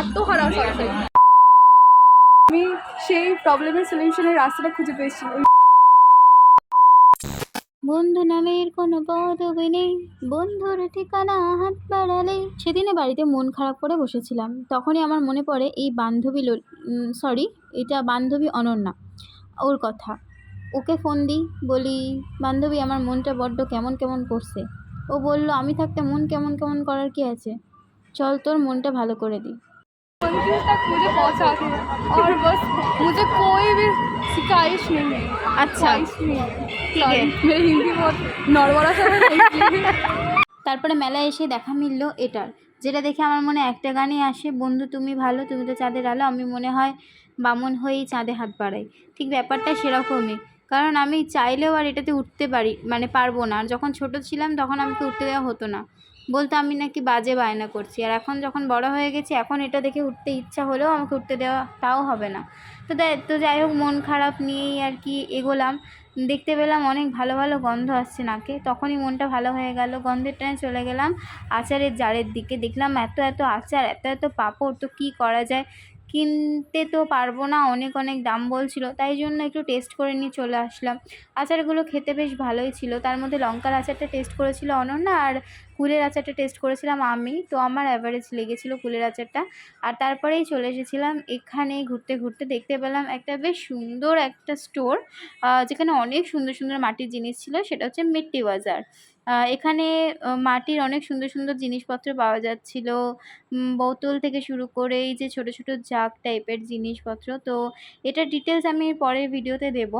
আত্মহারা sorry sorry আমি সেই প্রবলেমের সলিউশনের রাস্তাটা খুঁজে পেয়েছি। বন্ধু নামের কোনো পদবি নেই, বন্ধুর ঠিকানা হাত বাড়ালে সেদিনে বাড়িতে মন খারাপ করে বসেছিলাম। তখনই আমার মনে পড়ে এই বান্ধবী সরি এটা বান্ধবী অনন্যা, ওর কথা। ওকে ফোন দিই, বলি, বান্ধবী, আমার মনটা বড্ড কেমন কেমন করছে। ও বলল, আমি থাকতে মন কেমন কেমন করার কি আছে? চল তোর মনটা ভালো করে দিই। मंदिर तक मुझे पहुंचा के और बस मुझे कोई भी शिकायत नहीं है আচ্ছা ख्वाहिश नहीं है ठीक है। Sorry, मेरी हिंदी बहुत नड़बड़ा सा है इसलिए। তারপরে মেলায় এসে দেখা মিলল এটার যেটা দেখে আমার মনে একটা গানই আসে বন্ধু তুমি ভালো তুমি তো চাঁদের আলো আমি মনে হয় বামন হয়েই চাঁদে হাত বাড়াই ঠিক ব্যাপারটা সেরকমই কারণ আমি চাইলেও আর এটাতে উঠতে পারি মানে পারবো না আর যখন ছোট ছিলাম তখন আমাকে উঠতে দেওয়া হতো না বলতো, আমি নাকি বাজে বায়না করছি। আর এখন যখন বড় হয়ে গেছি, এখন এটা দেখে উঠতে ইচ্ছা হলেও আমাকে উঠতে দেওয়া, তাও হবে না। তো তো যাই হোক, মন খারাপ নিয়েই আর কি এগোলাম। দেখতে পেলাম অনেক ভালো ভালো গন্ধ আসছে নাকে। তখনই মনটা ভালো হয়ে গেল। গন্ধের টানে চলে গেলাম আচারের জারের দিকে। দেখলাম এত এত আচার, এত এত পাপড়, তো কী করা যায়? কিনতে তো পারব না, অনেক অনেক দাম বলছিল, তাই জন্য একটু টেস্ট করে নিয়ে চলে আসলাম। আচারগুলো খেতে বেশ ভালোই ছিল, তার মধ্যে লঙ্কার আচারটা টেস্ট করেছিল অনন্যা আর কুলের আচারটা টেস্ট করেছিলাম আমি, তো আমার অ্যাভারেজ লেগেছিলো কুলের আচারটা। আর তারপরেই চলে এসেছিলাম এখানে ঘুরতে ঘুরতে দেখতে পেলাম একটা বেশ সুন্দর একটা স্টোর যেখানে অনেক সুন্দর সুন্দর মাটির জিনিস ছিল, সেটা হচ্ছে মিট্টি বাজার। এখানে মাটির অনেক সুন্দর সুন্দর জিনিসপত্র পাওয়া যাচ্ছিল। বোতল থেকে শুরু করে এই যে ছোট ছোট জাগ টাইপের জিনিসপত্র। তো এটার ডিটেলস আমি পরের ভিডিওতে দেব।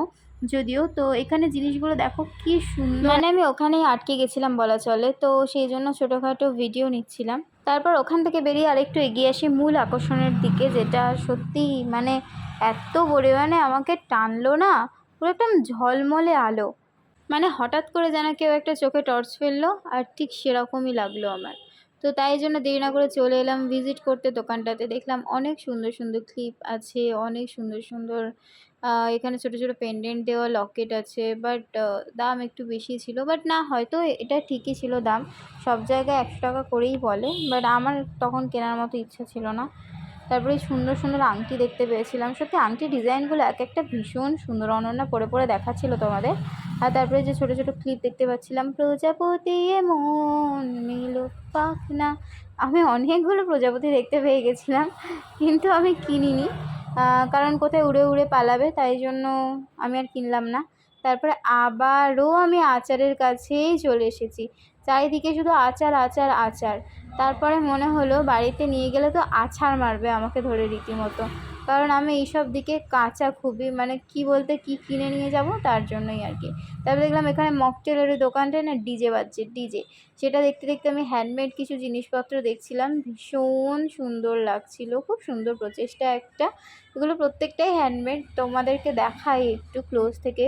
যদিও, তো এখানে জিনিসগুলো দেখো কি সুন্দর। মানে আমি ওখানেই আটকে গেছিলাম বলা চলে। তো সেই জন্য ছোটোখাটো ভিডিও নিচ্ছিলাম। তারপর ওখান থেকে বেরিয়ে আরেকটু এগিয়ে আসি মূল আকর্ষণের দিকে, যেটা সত্যি মানে এত পরিমাণে আমাকে টানলো না। পুরো একদম ঝলমলে আলো। মানে হঠাৎ করে যেন কেউ একটা চোখে টর্চ ফেলল, আর ঠিক সেরকমই লাগল আমার। তো তাই জন্য দেরি না করে চলে এলাম ভিজিট করতে দোকানটাতে। দেখলাম অনেক সুন্দর সুন্দর ক্লিপ আছে, অনেক সুন্দর সুন্দর এখানে ছোট ছোট পেন্ডেন্ট দেওয়া লকেট আছে বাট দাম একটু বেশি ছিল বাট না, হয়তো এটা ঠিকই ছিল দাম। সব জায়গায় একশো টাকা করেই বলে বাট আমার তখন কেনার মতো ইচ্ছা ছিল না। তারপরে সুন্দর সুন্দর আংটি দেখতে পেয়েছিলাম। সত্যি আংটি ডিজাইনগুলো এক একটা ভীষণ সুন্দর, অনন্যা পরে পরে দেখাচ্ছিল তোমাদের। আর তারপরে যে ছোট ছোট ক্লিপ দেখতে পাচ্ছিলাম, প্রজাপতি এমন নীল পাখনা। আমি অনেকগুলো প্রজাপতি দেখতে পেয়ে গেছিলাম, কিন্তু আমি কিনিনি। কারণ কোথায় উড়ে উড়ে পালাবে, তাই জন্য আমি আর কিনলাম না। তারপরে আবারও আমি আচারের কাছেই চলে এসেছি। চারিদিকে শুধু আচার আচার আচার। তারপরে মনে হলো বাড়িতে নিয়ে গেলে তো আছাড় মারবে আমাকে ধরে রীতিমতো। কারণ আমি এইসব দিকে কাঁচা খুবই মানে কি বলতে কি কিনে নিয়ে যাব তার জন্যই আর কি। তারপরে দেখলাম এখানে মকটেলের ওই দোকানটায় না ডিজে বাজছে ডিজে সেটা দেখতে দেখতে আমি হ্যান্ডমেড কিছু জিনিসপত্র দেখছিলাম, ভীষণ সুন্দর লাগছিল, খুব সুন্দর প্রচেষ্টা একটা। এগুলো প্রত্যেকটাই হ্যান্ডমেড তোমাদেরকে দেখাই একটু ক্লোজ থেকে।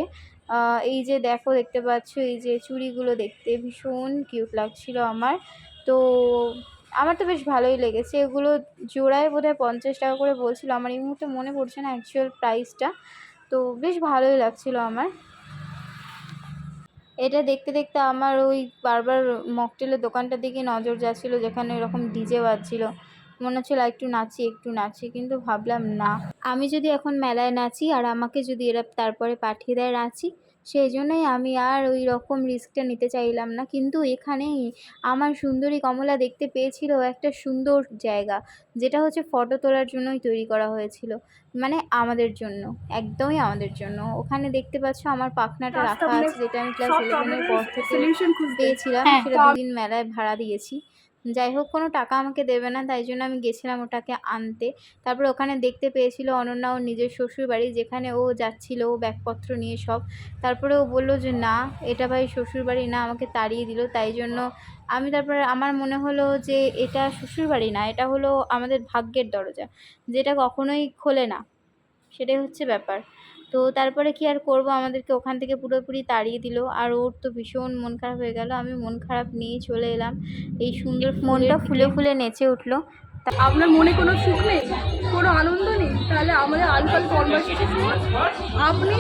এই যে দেখো, দেখতে পাচ্ছ, এই যে চুড়িগুলো দেখতে ভীষণ কিউট লাগছিল আমার। তো আমার তো বেশ ভালোই লেগেছে। এগুলো জোড়ায় বোধহয় পঞ্চাশ টাকা করে বলছিল। আমার এই মুহূর্তে মনে পড়ছে না অ্যাকচুয়াল প্রাইসটা তো বেশ ভালোই লাগছিল আমার। এটা দেখতে দেখতে আমার ওই বারবার মকটেলের দোকানটার দিকে নজর যাচ্ছিল, যেখানে এরকম ডিজে বাজছিল। মনে হচ্ছিল একটু নাচি একটু নাচি, কিন্তু ভাবলাম না। আমি যদি এখন মেলায় নাচি আর আমাকে যদি এরা তারপরে পাঠিয়ে দেয় রাঁচি সেই জন্যই আমি আর ওই রকম রিস্কটা নিতে চাইলাম না। কিন্তু এখানেই আমার সুন্দরী কমলা দেখতে পেয়েছিল একটা সুন্দর জায়গা যেটা হচ্ছে ফটো তোলার জন্যই তৈরি করা হয়েছিল। মানে আমাদের জন্য একদমই আমাদের জন্য। ওখানে দেখতে পাচ্ছ আমার পাখনাটা রাখা আছে যেটা আমি ক্লাস ইলেভেনের পর থেকে পেয়েছিলাম। হ্যাঁ, সেটা দুদিন মেলায় ভাড়া দিয়েছি। যাই হোক কোনো টাকা আমাকে দেবে না, তাই জন্য আমি গেছিলাম ওটাকে আনতে। তারপর ওখানে দেখতে পেয়েছিল অনন্যা ওর নিজের শ্বশুর বাড়ি যেখানে ও যাচ্ছিল, ও ব্যাগপত্র নিয়ে সব। তারপরে ও বলল যে, না, এটা ভাই শ্বশুর বাড়ি না, আমাকে তাড়িয়ে দিল। তাই জন্য আমি তারপরে, আমার মনে হলো যে, এটা শ্বশুর বাড়ি না, এটা হলো আমাদের ভাগ্যের দরজা, যেটা কখনোই খোলে না। সেটাই হচ্ছে ব্যাপার। তো তারপরে কি আর করব? আমাদেরকে ওখান থেকে পুরোপুরি তাড়িয়ে দিল। আর ওর তো ভীষণ মন খারাপ হয়ে গেল। আমি মন খারাপ নিয়ে চলে এলাম। এই সুন্দর মনটা ফুলে ফুলে নেচে উঠল। আপনার মনে কোনো সুখ নেই? কোনো আনন্দ নেই? তাহলে আমাদের আলফাল কনভার্সেশন আপনি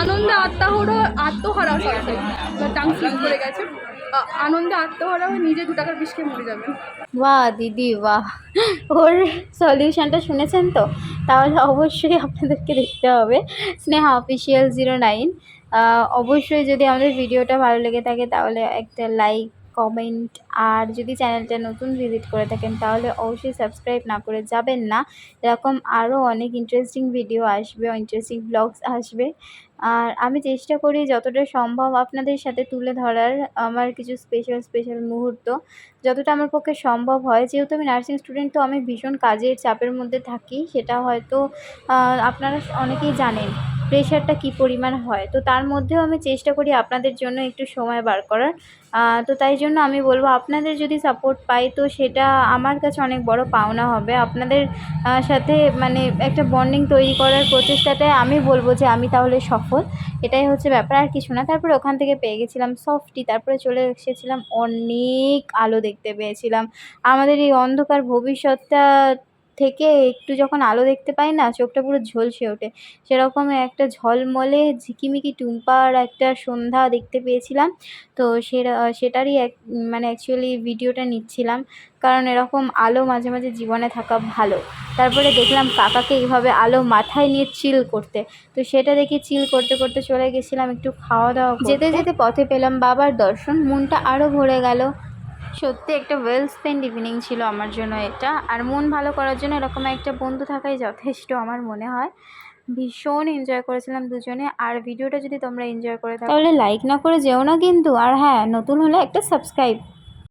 আনন্দে আত্মাহারা আত্মহারা সরি টাং স্লিপ করে গেছে। আনন্দে আত্মহারা হয়ে নিজে দু টাকার বিষ খেয়ে মরে যাবেন বাহ দিদি বাহ। ওর সলিউশনটা শুনেছেন তো? তাহলে অবশ্যই আপনাদেরকে দেখতে হবে। স্নেহা অফিসিয়াল জিরো নাইন অবশ্যই যদি আমাদের ভিডিওটা ভালো লেগে থাকে, তাহলে একটা লাইক কমেন্ট আর যদি চ্যানেলটা নতুন ভিজিট করে থাকেন, তাহলে অবশ্যই সাবস্ক্রাইব না করে যাবেন না। এরকম আরও অনেক ইন্টারেস্টিং ভিডিও আসবে ইন্টারেস্টিং ব্লগস আসবে। আর আমি চেষ্টা করি যতটা সম্ভব আপনাদের সাথে তুলে ধরার আমার কিছু স্পেশাল স্পেশাল মুহূর্ত। যতটা আমার পক্ষে সম্ভব হয়, যেহেতু আমি নার্সিং স্টুডেন্ট তো আমি ভীষণ কাজের চাপের মধ্যে থাকি, সেটা হয়তো আপনারা অনেকেই জানেন প্রেশারটা কী পরিমাণ হয়। তো তার মধ্যেও আমি চেষ্টা করি আপনাদের জন্য একটু সময় বার করার। তো তাই জন্য আমি বলব আপনাদের যদি সাপোর্ট পাই, তো সেটা আমার কাছে অনেক বড় পাওনা হবে। আপনাদের সাথে মানে একটা বন্ডিং তৈরি করার প্রচেষ্টাতে আমি বলব যে আমি তাহলে সফল। এটাই হচ্ছে ব্যাপার, আর কিছু না। তারপরে ওখান থেকে পেয়ে গেছিলাম সফটি তারপরে চলে এসেছিলাম অনেক আলো দেখতে পেয়েছিলাম। আমাদের এই অন্ধকার ভবিষ্যৎটা থেকে একটু যখন আলো দেখতে পাই না, চোখটা পুরো ঝলসে ওঠে। সেরকম একটা ঝলমলে, ঝিকিমিকি টুম্পার একটা সন্ধ্যা দেখতে পেয়েছিলাম। তো সেটা সেটারই এক মানে অ্যাকচুয়ালি ভিডিওটা নিচ্ছিলাম। কারণ এরকম আলো মাঝে মাঝে জীবনে থাকা ভালো। তারপরে দেখলাম কাকাকে এইভাবে আলো মাথায় নিয়ে চিল করতে। তো সেটা দেখে চিল করতে করতে চলে গেছিলাম একটু খাওয়া দাওয়া যেতে যেতে পথে পেলাম বাবার দর্শন। মনটা আরও ভরে গেল। সত্যি একটা ওয়েল স্পেন্ড ইভিনিং ছিল আমার জন্য এটা। আর মন ভালো করার জন্য এরকম একটা বন্ধু থাকাই যথেষ্ট আমার মনে হয়। ভীষণ এনজয় করেছিলাম দুজনে। আর ভিডিওটা যদি তোমরা এনজয় করে থাকো তাহলে লাইক না করে যেও না কিন্তু। আর হ্যাঁ নতুন হলে একটা সাবস্ক্রাইব